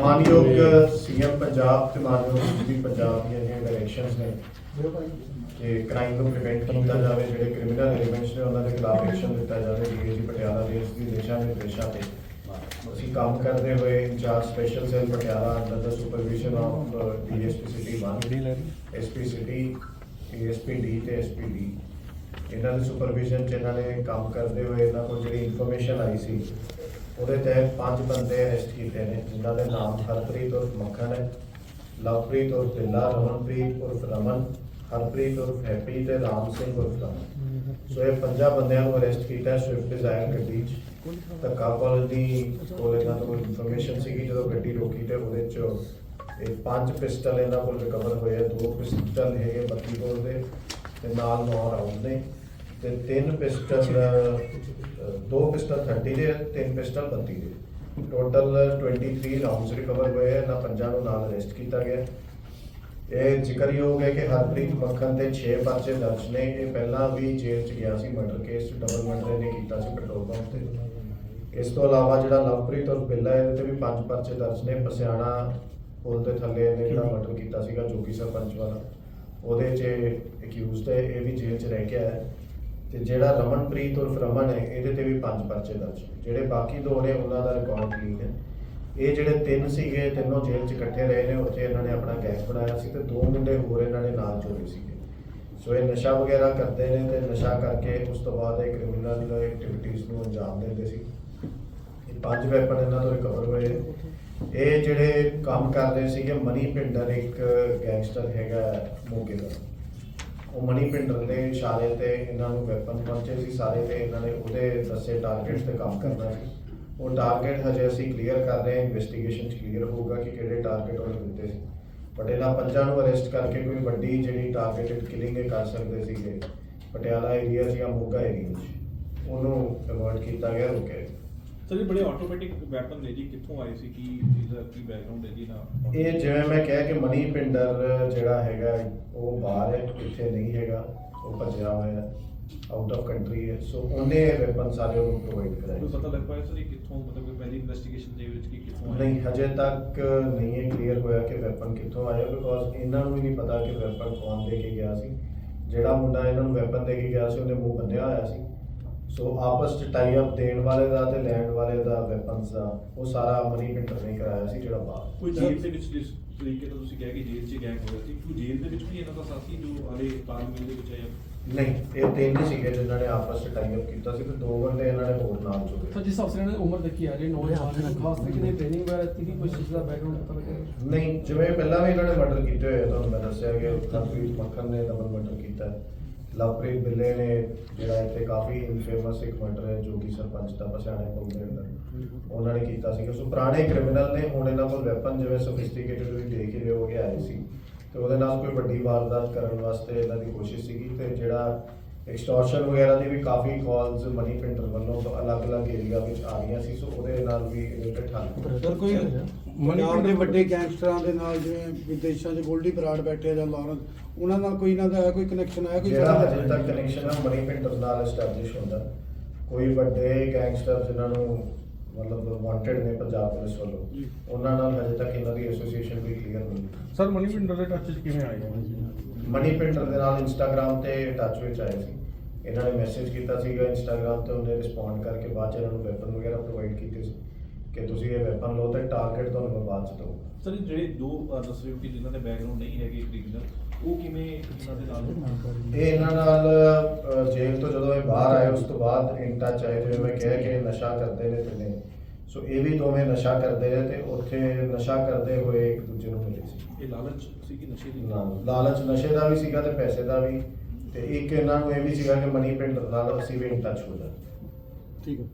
ਮਾਨਯੋਗ ਸੀਐਮ ਪੰਜਾਬ ਤੇ ਮਾਨਯੋਗ ਜੀ ਪੰਜਾਬ ਦੀਆਂ ਜਿਹੜੀਆਂ ਡਾਇਰੈਕਸ਼ਨਸ ਨੇ, ਕਿ ਕ੍ਰਾਈਮ ਨੂੰ ਪ੍ਰੀਵੈਂਟ ਕੀਤਾ ਜਾਵੇ, ਜਿਹੜੇ ਕ੍ਰਿਮੀਨਲ ਐਲੀਮੈਂਟਸ ਨੇ, ਉਹਨਾਂ ਦੇ ਖਿਲਾਫ ਐਕਸ਼ਨ ਦਿੱਤਾ ਜਾਵੇ, ਡੀਏਜੀ ਪਟਿਆਲਾ ਦੇ ਇਸ ਦੀ ਦਿਸ਼ਾ ਨਿਰਦੇਸ਼ਾਂ ਤੇ। ਅਸੀਂ ਕੰਮ ਕਰਦੇ ਹੋਏ incharge special cell Patiala under the supervision of DSP city 1 SP city ASP D ਤੇ ਐਸਪੀ ਡੀ ਇਹਨਾਂ ਦੇ ਸੁਪਰਵਿਜ਼ਨ ਚ ਇਹਨਾਂ ਨੇ ਕੰਮ ਕਰਦੇ ਹੋਏ ਇਹਨਾਂ ਕੋਲ ਜਿਹੜੀ ਇਨਫੋਰਮੇਸ਼ਨ ਆਈ ਸੀ ਉਹਦੇ ਤਹਿਤ ਪੰਜ ਬੰਦੇ ਅਰੈਸਟ ਕੀਤੇ ਨੇ, ਜਿਨ੍ਹਾਂ ਦੇ ਨਾਮ ਹਰਪ੍ਰੀਤ ਉਰਫ ਮੱਖਣ ਹੈ, ਲਵਪ੍ਰੀਤ ਉਰਫ ਬਿੱਲਾ, ਰਮਨਪ੍ਰੀਤ ਉਰਫ ਰਮਨ, ਹਰਪ੍ਰੀਤ ਉਰਫ ਹੈਪੀ ਤੇ ਰਾਮ ਸਿੰਘ ਉਰਫ ਰਮਨ ਸੋ ਇਹ ਪੰਜਾਂ ਬੰਦਿਆਂ ਨੂੰ ਅਰੈਸਟ ਕੀਤਾ ਸਵਿਫਟ ਡਿਜ਼ਾਇਰ ਗੱਡੀ 'ਚ। ਧੱਕਾ ਕਾਲ ਦੀ ਕੋਲ ਇਹਨਾਂ ਤੋਂ ਇਨਫੋਰਮੇਸ਼ਨ ਸੀਗੀ, ਜਦੋਂ ਗੱਡੀ ਰੋਕੀ ਤੇ ਉਹਦੇ 'ਚ ਇਹ ਪੰਜ ਪਿਸਟਲ ਇਹਨਾਂ ਕੋਲ ਰਿਕਵਰ ਹੋਏ ਦੋ ਪਿਸਟਲ ਹੈਗੇ ਬੱਤੀ ਕੋਲ ਦੇ, ਤੇ ਨਾਲ 9 ਰਾਉਂਡ ਨੇ। ਤੇ ਤਿੰਨ ਪਿਸਟਲ ਅਹ, ਦੋ ਪਿਸਟਲ 30 ਦੇ ਆ, ਤਿੰਨ ਪਿਸਟਲ 32 ਦੇ। ਟੋਟਲ 23 ਰਾਉਂਡਸ ਰਿਕਵਰ ਹੋਏ ਆ ਇਹਨਾਂ ਪੰਜਾਂ ਨੂੰ ਨਾਲ ਅਰੈਸਟ ਕੀਤਾ ਗਿਆ। ਇਹ ਜ਼ਿਕਰਯੋਗ ਹੈ ਕਿ ਹਰਪ੍ਰੀਤ ਮੱਖਣ ਤੇ 6 ਪਰਚੇ ਦਰਜ ਨੇ। ਇਹ ਪਹਿਲਾਂ ਵੀ ਜੇਲ੍ਹ 'ਚ ਗਿਆ ਸੀ ਮਰਡਰ ਕੇਸ ਡਬਲ ਮਰਡਰ ਨੇ ਕੀਤਾ ਸੀ ਪੈਟਰੋਲ ਪੰਪ ਤੇ। ਇਸ ਤੋਂ ਇਲਾਵਾ ਜਿਹੜਾ ਲਵਪ੍ਰੀਤ ਔਰ ਬਿੱਲਾ ਇਹਦੇ ਤੇ ਵੀ ਪੰਜ ਪਰਚੇ ਦਰਜ ਨੇ। ਪਸਿਆਣਾ ਪੁਲ ਦੇ ਥੱਲੇ ਇਹਨੇ ਜਿਹੜਾ ਮਰਡਰ ਕੀਤਾ ਸੀਗਾ ਜੋਗੀ ਸਰਪੰਚ ਵਾਲਾ। ਉਹਦੇ 'ਚ ਅਕਿਊਜ਼ਡ ਹੈ ਇਹ ਵੀ ਜੇਲ੍ਹ 'ਚ ਰਹਿ ਕੇ ਆਇਆ। ਹੈ। ਤੇ ਜਿਹੜਾ ਰਮਨਪ੍ਰੀਤ ਉਰਫ ਰਮਨ ਹੈ, ਇਹਦੇ ਤੇ ਵੀ ਪੰਜ ਪਰਚੇ ਦਰਜ ਨੇ। ਜਿਹੜੇ ਬਾਕੀ ਦੋ ਨੇ, ਉਹਨਾਂ ਦਾ ਰਿਕਾਰਡ ਕਲੀਨ ਹੈ। ਇਹ ਜਿਹੜੇ ਤਿੰਨ ਸੀਗੇ, ਤਿੰਨੋਂ ਜੇਲ੍ਹ 'ਚ ਇਕੱਠੇ ਰਹੇ ਨੇ, ਉੱਥੇ ਇਹਨਾਂ ਨੇ ਆਪਣਾ ਗੈਂਗ ਬਣਾਇਆ ਸੀ ਤੇ ਦੋ ਮੁੰਡੇ ਹੋਰ ਇਹਨਾਂ ਨੇ ਨਾਲ ਜੋੜੇ ਸੀਗੇ। ਸੋ ਇਹ ਨਸ਼ਾ ਵਗੈਰਾ ਕਰਦੇ ਨੇ ਤੇ ਨਸ਼ਾ ਕਰਕੇ ਉਸ ਤੋਂ ਬਾਅਦ ਇਹ ਕ੍ਰਿਮੀਨਲ ਐਕਟੀਵਿਟੀਜ਼ ਨੂੰ ਅੰਜਾਮ ਦਿੰਦੇ ਸੀ। ਇਹ ਪੰਜ ਵੈਪਨ ਇਹਨਾਂ ਤੋਂ ਰਿਕਵਰ ਹੋਏ ਇਹ ਜਿਹੜੇ ਕੰਮ ਕਰਦੇ ਸੀਗੇ, ਮਨੀ ਪਿੰਡਰ ਇੱਕ ਗੈਂਗਸਟਰ ਹੈਗਾ, ਮੋਗੇ ਦਾ। ਉਹ ਮਨੀ ਪਿੰਡਰ ਦੇ ਇਸ਼ਾਰੇ ਤੇ ਇਹਨਾਂ ਨੂੰ ਵੈਪਨ ਪਹੁੰਚੇ ਸੀ ਸਾਰੇ ਤੇ ਇਹਨਾਂ ਨੇ ਉਹਦੇ ਦੱਸੇ ਟਾਰਗੇਟਸ ਤੇ ਕੰਮ ਕਰਨਾ ਸੀ। ਉਹ ਟਾਰਗੇਟ ਹਜੇ ਅਸੀਂ ਕਲੀਅਰ ਕਰ ਰਹੇ ਹਾਂ ਇਨਵੈਸਟੀਗੇਸ਼ਨ ਚ ਕਲੀਅਰ ਹੋਊਗਾ ਕਿ ਕਿਹੜੇ ਟਾਰਗੇਟ ਉਹਨੇ ਦਿੱਤੇ ਸੀ। ਬਟ ਪੰਜਾਂ ਨੂੰ ਅਰੈਸਟ ਕਰਕੇ ਕੋਈ ਵੱਡੀ ਜਿਹੜੀ ਟਾਰਗੇਟਡ ਕਿਲਿੰਗ ਕਰ ਸਕਦੇ ਸੀਗੇ। ਪਟਿਆਲਾ ਏਰੀਆ 'ਚ ਜਾਂ ਮੋਗਾ ਏਰੀਆ 'ਚ। ਉਹਨੂੰ ਅਵੋਇਡ ਕੀਤਾ ਗਿਆ ਰੁਕੇ ਸਰ ਇਹ ਬੜੇ ਆਟੋਮੈਟਿਕ ਵੈਪਨ ਨੇ ਜੀ ਕਿੱਥੋਂ ਆਏ ਸੀ? ਕੀ ਇਹਦਾ ਕੀ ਬੈਕਗ੍ਰਾਉਂਡ ਹੈ ਜੀ ਨਾ ਇਹ ਜਿਵੇਂ ਮੈਂ ਕਿਹਾ ਕਿ ਮਨੀ ਪਿੰਡਰ ਜਿਹੜਾ ਹੈਗਾ ਉਹ ਬਾਹਰ ਹੈ ਇੱਥੇ ਨਹੀਂ ਹੈਗਾ ਉਹ ਭੱਜਿਆ ਹੋਇਆ ਆਊਟ ਆਫ ਕੰਟਰੀ ਹੈ ਸੋ ਉਹਨੇ ਵੈਪਨ ਸਾਰੇ ਉਹਨੂੰ ਪ੍ਰੋਵਾਈਡ ਕੋਈ ਕਰਾਏ ਪਤਾ ਲੱਗ ਪਾਇਆ ਸਰ ਇਹ ਕਿੱਥੋਂ ਮਤਲਬ ਕਿ ਪਹਿਲੀ ਇਨਵੈਸਟੀਗੇਸ਼ਨ ਦੇ ਵਿੱਚ ਕੀ ਕਿੱਥੋਂ ਨਹੀਂ ਹਜੇ ਤੱਕ ਨਹੀਂ ਹੈ ਕਲੀਅਰ ਹੋਇਆ ਕਿ ਵੈਪਨ ਕਿੱਥੋਂ ਆਇਆ ਬਿਕੋਜ਼ ਇਹਨਾਂ ਨੂੰ ਵੀ ਨਹੀਂ ਪਤਾ ਕਿ ਵੈਪਨ ਕੌਣ ਦੇ ਕੇ ਗਿਆ ਸੀ। ਜਿਹੜਾ ਮੁੰਡਾ ਇਹਨਾਂ ਨੂੰ ਵੈਪਨ ਦੇ ਕੇ ਗਿਆ ਸੀ ਉਹਨੇ ਮੂੰਹ ਬੰਨਿਆ ਹੋਇਆ ਸੀ। ਸੋ ਆਪਸ ਚ ਟਾਈ ਅਪ ਦੇਣ ਵਾਲੇ ਦਾ ਤੇ ਲੈਣ ਵਾਲੇ ਦਾ ਵੈਪਨਸ ਦਾ ਉਹ ਸਾਰਾ ਮਨੀ ਪਿੰਡਰ ਨੇ ਕਰਾਇਆ ਸੀ ਜਿਹੜਾ ਬਾਹਰ। ਕੋਈ ਜੇਲ੍ਹ ਦੇ ਵਿੱਚ ਜਿਸ ਤਰੀਕੇ ਨਾਲ ਤੁਸੀਂ ਕਿਹਾ ਕਿ ਜੇਲ੍ਹ 'ਚ ਗੈਂਗ ਹੋਇਆ ਸੀ ਕੋਈ ਜੇਲ੍ਹ ਦੇ ਵਿੱਚ ਵੀ ਇਹਨਾਂ ਦਾ ਸਾਥੀ ਜੋ ਹਾਲੇ ਤਾਲਮੇਲ ਦੇ ਵਿੱਚ ਆਇਆ ਨਹੀਂ ਇਹ ਤਿੰਨ ਹੀ ਸੀਗੇ ਜਿਨ੍ਹਾਂ ਨੇ ਆਪਸ ਚ ਟਾਈ ਅਪ ਕੀਤਾ ਸੀ ਤੇ ਦੋ ਬੰਦੇ ਇਹਨਾਂ ਨੇ ਹੋਰ ਨਾਲ ਜੋੜੇ ਜਿਸ ਅਫਸਰ ਨੇ ਉਮਰ ਦੇਖੀ ਆ ਰਹੀ ਨੌਜਵਾਨ ਨੂੰ ਖਾਸ ਤਰੀਕੇ ਦੀ ਟ੍ਰੇਨਿੰਗ ਵਗੈਰਾ ਦਿੱਤੀ ਕਿ ਕੋਈ ਚੀਜ਼ ਦਾ ਬੈਕਗ੍ਰਾਉਂਡ ਪਤਾ ਲੱਗਿਆ? ਨਹੀਂ ਜਿਵੇਂ ਪਹਿਲਾਂ ਵੀ ਇਹਨਾਂ ਨੇ ਮਰਡਰ ਕੀਤੇ ਹੋਏ ਤੁਹਾਨੂੰ ਮੈਂ ਦੱਸਿਆ ਕਿ ਲਵਪ੍ਰੀਤ ਮੱਖਣ ਨੇ ਡਬਲ ਮਰਡਰ ਕੀਤਾ। ਹੈ। ਲਵਪ੍ਰੀਤ ਬਿੱਲੇ ਨੇ ਜਿਹੜਾ ਇੱਥੇ ਕਾਫੀ ਫੇਮਸ ਇੱਕ ਮਰਡਰ ਹੈ, ਜੋ ਕਿ ਸਰਪੰਚ ਦਾ ਪਛਾਣਿਆ ਪੁੱਲ ਦੇ ਅੰਦਰ ਉਹਨਾਂ ਨੇ ਕੀਤਾ ਸੀ ਸੋ ਪੁਰਾਣੇ ਕ੍ਰਿਮੀਨਲ ਨੇ, ਹੁਣ ਇਹਨਾਂ ਕੋਲ ਵੈਪਨ ਜਿਵੇਂ ਸੋਫਿਸਟੀਕੇਟਡ ਵੀ ਦੇਖ ਰਹੇ ਹੋ ਕੇ ਆਏ ਸੀ। ਤੇ ਉਹਦੇ ਨਾਲ ਕੋਈ ਵੱਡੀ ਵਾਰਦਾਤ ਕਰਨ ਵਾਸਤੇ ਇਹਨਾਂ ਦੀ ਕੋਸ਼ਿਸ਼ ਸੀਗੀ ਤੇ ਜਿਹੜਾ ਐਕਸਟੋਰਸ਼ਨ ਵਗੈਰਾ ਦੀ ਵੀ ਕਾਫੀ ਕਾਲਸ ਮਨੀ ਪਿੰਡਰ ਵੱਲੋਂ ਅਲੱਗ-ਅਲੱਗ ਏਰੀਆ ਵਿੱਚ ਆ ਰਹੀਆਂ ਸੀ ਸੋ ਉਹਦੇ ਨਾਲ ਵੀ ਇਹ ਠੱਲ ਸਰ ਕੋਈ ਪੰਜਾਬ ਦੇ ਵੱਡੇ ਗੈਂਗਸਟਰਾਂ ਦੇ ਨਾਲ ਜਿਵੇਂ ਵਿਦੇਸ਼ਾਂ 'ਚ ਗੋਲਡੀ ਬਰਾੜ ਬੈਠੇ ਆ ਜਾਂ ਲਾਰੈਂਸ ਉਹਨਾਂ ਨਾਲ ਕੋਈ ਇਹਨਾਂ ਦਾ ਹੈ ਕੋਈ ਕਨੈਕਸ਼ਨ ਹੈ ਕੋਈ ਜਿਹੜਾ ਹਜੇ ਤੱਕ ਕਨੈਕਸ਼ਨ ਹੈ ਮਨੀ ਪਿੰਡਰ ਨਾਲ ਐਸਟੈਬਲਿਸ਼ ਹੁੰਦਾ। ਕੋਈ ਵੱਡੇ ਗੈਂਗਸਟਰ ਜਿਨ੍ਹਾਂ ਨੂੰ ਵਾਂਟਡ ਨੇ ਪੰਜਾਬ ਪੁਲਿਸ ਵੱਲੋਂ। ਉਹਨਾਂ ਨਾਲ ਹਜੇ ਤੱਕ ਇਹਨਾਂ ਦੀ ਐਸੋਸੀਏਸ਼ਨ ਵੀ ਕਲੀਅਰ ਨਹੀਂ। ਸਰ ਮਨੀ ਪਿੰਡਰ ਦੇ ਟੱਚ ਕਿਵੇਂ ਆਏ? ਮਨੀ ਪਿੰਡਰ ਦੇ ਨਾਲ ਇੰਸਟਾਗ੍ਰam ਤੇ ਟੱਚ ਵਿੱਚ ਆਏ ਸੀ। ਇਹਨਾਂ ਨੇ ਮੈਸੇਜ ਕੀਤਾ ਸੀਗਾ ਇੰਸਟਾਗ੍ਰam ਤੇ ਉਹਨੇ ਰਿਸਪੌਂਡ ਕਰਕੇ ਬਾਅਦ ਚ ਇਹਨਾਂ ਨੂੰ ਵੈਪਨ ਵਗੈਰਾ ਪ੍ਰੋਵਾਈਡ ਕੀਤੇ ਸੀ ਕਿ ਤੁਸੀਂ ਇਹ ਵੈਪਨ ਲਓ ਤੇ ਟਾਰਗੇਟ ਤੁਹਾਨੂੰ ਮੈਂ ਬਾਅਦ ਚ ਦਊਂਗਾ। ਸਰ ਜਿਹੜੇ ਦੋ ਅਹ, ਦੱਸ ਰਹੇ ਹੋ ਕਿ ਜਿਨ੍ਹਾਂ ਦੇ ਬੈਕਗ੍ਰਾਉਂਡ ਨਹੀਂ ਹੈਗੇ ਕ੍ਰਿਮੀਨਲ ਉਹ ਕਿਵੇਂ ਇਹਨਾਂ ਦੇ ਨਾਲ ਇਹ ਇਹਨਾਂ ਨਾਲ ਜੇਲ੍ਹ ਤੋਂ ਜਦੋਂ ਇਹ ਬਾਹਰ ਆਏ ਉਸ ਤੋਂ ਬਾਅਦ ਇਨ ਟੱਚ ਆਏ ਜਿਵੇਂ ਮੈਂ ਕਿਹਾ ਕਿ ਇਹ ਨਸ਼ਾ ਕਰਦੇ ਨੇ ਤਿੰਨੇ ਸੋ ਇਹ ਵੀ ਦੋਵੇਂ ਨਸ਼ਾ ਕਰਦੇ ਨੇ ਤੇ ਉੱਥੇ ਨਸ਼ਾ ਕਰਦੇ ਹੋਏ ਇੱਕ ਦੂਜੇ ਨੂੰ ਮਿਲੇ ਸੀ। ਇਹ ਲਾਲਚ ਸੀ ਕਿ ਨਸ਼ੇ ਦੀ? ਲਾਲਚ ਨਸ਼ੇ ਦਾ ਵੀ ਸੀਗਾ ਤੇ ਪੈਸੇ ਦਾ ਵੀ। ਤੇ ਇੱਕ ਇਹਨਾਂ ਨੂੰ ਇਹ ਵੀ ਸੀਗਾ ਕਿ ਮਨੀ ਪਿੰਡਰ ਨਾਲ ਅਸੀਂ ਵੀ ਇਨ ਟੱਚ ਹੋ ਜਾਣਾ। ਠੀਕ ਹੈ।